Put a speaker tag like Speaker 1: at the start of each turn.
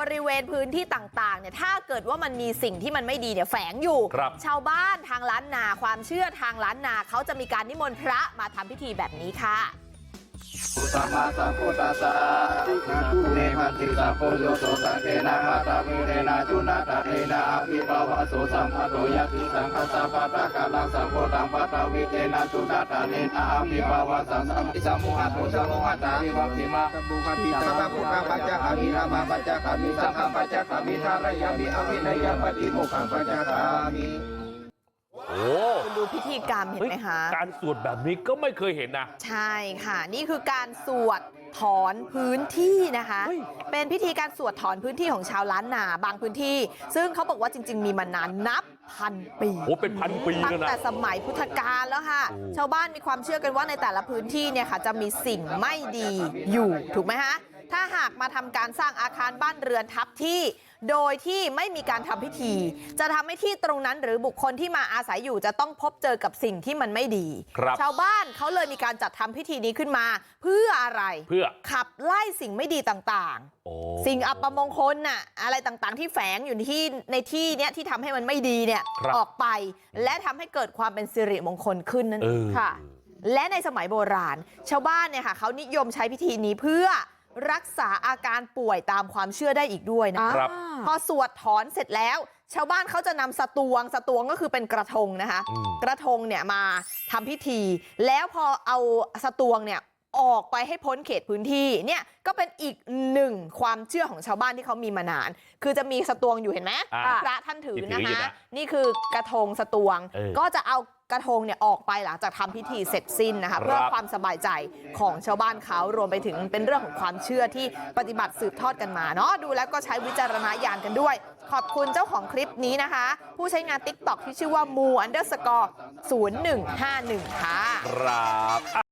Speaker 1: บริเวณพื้นที่ต่างๆเนี่ยถ้าเกิดว่ามันมีสิ่งที่มันไม่ดีเนี่ยแฝงอยู่
Speaker 2: ครับ
Speaker 1: ชาวบ้านทางล้านนาความเชื่อทางล้านนาเขาจะมีการนิมนต์พระมาทำพิธีแบบนี้ค่ะ
Speaker 3: สัมมาสัมพุทธัสสะทุเนพันติสัพโพโยโสสังเกนะมาตาวิเรนะจุนาตาเรนะอภิปวะโสสัมภโตยติสังฆสัพพะตะกะลังสัมโพธังปัตตวิเตนะจุนาตาเรนะอภิปวะสังสัมมิสัมมุหะโตสัมมุหะตาวิวัติมาบุคติสัพพะพุทธปัจจคามินามาปัจจคามิสัพพะปัจจคามิทารยามิอภินัยปฏิโมกขังปัจจคามิ
Speaker 2: โอ้
Speaker 1: คุณดูพิ ธีกรรมเห็น
Speaker 2: เฮ้ย
Speaker 1: ไหมคะ
Speaker 2: การสวดแบบนี้ก็ไม่เคยเห็นนะ
Speaker 1: ใช่ค่ะนี่คือการสวดถอนพื้นที่นะคะ
Speaker 2: เฮ้ย
Speaker 1: เป็นพิธีการสวดถอนพื้นที่ของชาวล้านนาบางพื้นที่ ซึ่งเขาบอกว่าจริง ๆ มีมานานนับพันปี
Speaker 2: โอ้เป็นพันปี
Speaker 1: ตั้
Speaker 2: แล้ว
Speaker 1: ง
Speaker 2: นะ
Speaker 1: แต่สมัยพุทธกาลแล้วค่ะ
Speaker 2: โอ้
Speaker 1: ชาวบ้านมีความเชื่อกันว่าในแต่ละพื้นที่เนี่ยค่ะจะมีสิ่งไม่ดีอยู่ถูกไหมฮะ ถ้าหากมาทำการสร้างอาคารบ้านเรือนทับที่โดยที่ไม่มีการทำพิธี จะทำให้ที่ตรงนั้นหรือบุคคลที่มาอาศัยอยู่จะต้องพบเจอกับสิ่งที่มันไม่ดี
Speaker 2: ครับ
Speaker 1: ชาวบ้านเขาเลยมีการจัดทำพิธีนี้ขึ้นมา เพื่ออะไร
Speaker 2: เพื่อ
Speaker 1: ขับไล่สิ่งไม่ดีต่างๆ
Speaker 2: โอ้
Speaker 1: สิ่งอัปมงคลน่ะอะไรต่างๆ ที่แฝงอยู่ที่ในที่เนี้ยที่ทำให้มันไม่ดีเนี่ย
Speaker 2: ครับ
Speaker 1: ออกไป และทำให้เกิดความเป็นสิริมงคลขึ้นนั่น
Speaker 2: เอ
Speaker 1: เอง
Speaker 2: อ
Speaker 1: ค่ะ และในสมัยโบราณ ชาวบ้านเนี่ยค่ะเขานิยมใช้พิธีนี้เพื่อ รักษาอาการป่วยตามความเชื่อได้อีกด้วยนะครับพอสวดถอนเสร็จแล้ว ชาวบ้านเขาจะนำสตวงสตวงก็คือเป็นกระทงนะคะ
Speaker 2: อืม
Speaker 1: กระทงเนี่ยมาทำพิธีแล้วพอเอาสตวงเนี่ย ออกไปให้พ้นเขตพื้นที่เนี่ยก็เป็นอีกหนึ่งความเชื่อของชาวบ้านที่เขามีมานาน คือจะมีสตวงอยู่เห็นไหม
Speaker 2: อ่า
Speaker 1: พระท่านถือ
Speaker 2: ที่ถื
Speaker 1: นะ
Speaker 2: ออยู่
Speaker 1: คะ
Speaker 2: นะ
Speaker 1: นี่คือกระทงสตวง
Speaker 2: เออ
Speaker 1: ก็จะเอากระทงเนี่ยออกไปหลังจากทำพิธีเสร็จสิ้นนะคะ
Speaker 2: ครับ
Speaker 1: เพื่อความสบายใจของชาวบ้านเขารวมไปถึงเป็นเรื่องของความเชื่อที่ปฏิบัติสืบทอดกันมาเนาะดูแล้วก็ใช้วิจารณญาณกันด้วย ขอบคุณเจ้าของคลิปนี้นะคะ ผู้ใช้งาน TikTok ที่ชื่อว่ามู underscore 0151 ค่ะ
Speaker 2: ครับ